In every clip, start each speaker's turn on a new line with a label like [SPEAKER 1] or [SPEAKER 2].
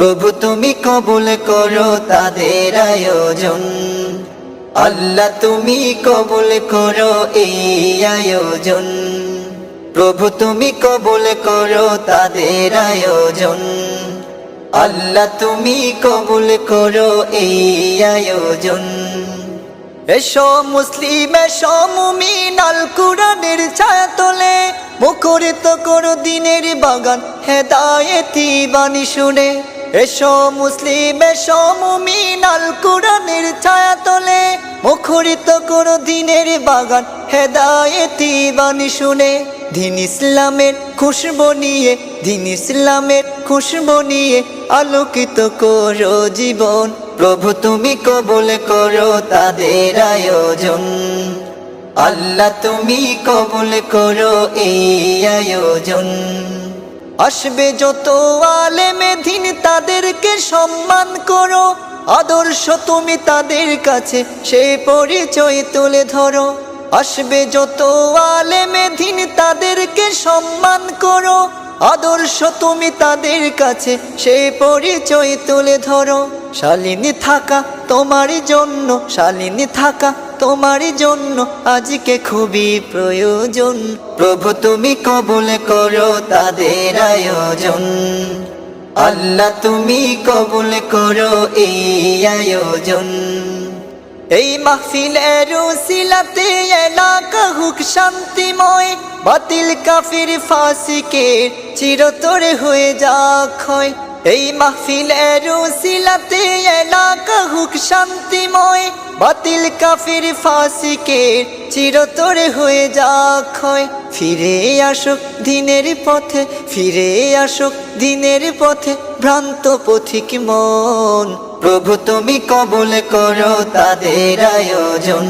[SPEAKER 1] প্রভু তুমি কবুল করো তাদের আয়োজন। আল্লাহ তুমি কবুল করো এই আয়োজন। প্রভু তুমি কবুল করো তাদের আয়োজন। আল্লাহ তুমি কবুল করো এই আয়োজন। এসো মুসলিম, এসো মুমিন, আল কুরআনের ছায়া তোলে মুখরিত করো দিনের বাগান, হেদায়েতি বাণী শুনে। এসো মুসলিম, এসো মুমিন, আল কুরআনের ছায়া তোলে মুখরিত করো দিনের বাগান, হেদায়েতি বাণী শুনে। দিন ইসলামের খুশবু নিয়ে, দিন ইসলামের খুশবু নিয়ে আলোকিত করো জীবন। প্রভু তুমি কবুল করো তাদের আয়োজন। আল্লাহ তুমি কবুল করো এই আয়োজন। আসবে যত আলেমে সম্মান করো। আদর্শ তুমি তাদের কাছে সেই পরিচয় তুলে ধরো। আসবে যত আলেমে দিন তাদেরকে সম্মান করো। আদর্শ তুমি তাদের কাছে সেই পরিচয় তুলে ধরো। শালিনী থাকা তোমারই জন্য, শালিনী থাকা তোমারই জন্য, আজকে খুবই প্রয়োজন। প্রভু তুমি কবুল করো তাদের আয়োজন। আল্লাহ তুমি কবুল করো এই আয়োজন। এই মাহফিলের উসিলাতে এলাকা হুক শান্তিময়, বাতিল কাফির ফাঁসিকে চিরতরে হয়ে যাক ক্ষয় এই মাহফিলের উসিলাতে এলাকা হুক শান্তিময়। বাতিল কাফির ফাসিকের চিরতরে হয়ে যা ক্ষয় ফিরে আসুক দিনের পথে, ফিরে আসুক দিনের পথে ভ্রান্ত পথিক মন। প্রভু তুমি কবুল করো তাদের আয়োজন।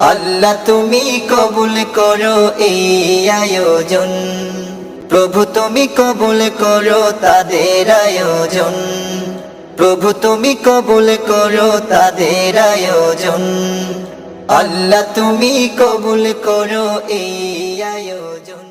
[SPEAKER 1] আল্লাহ তুমি কবুল করো এই আয়োজন। প্রভু তুমি কবুল করো তাদের আয়োজন। প্রভু তুমি কবুল করো তাদের আয়োজন। আল্লাহ তুমি কবুল করো এই আয়োজন।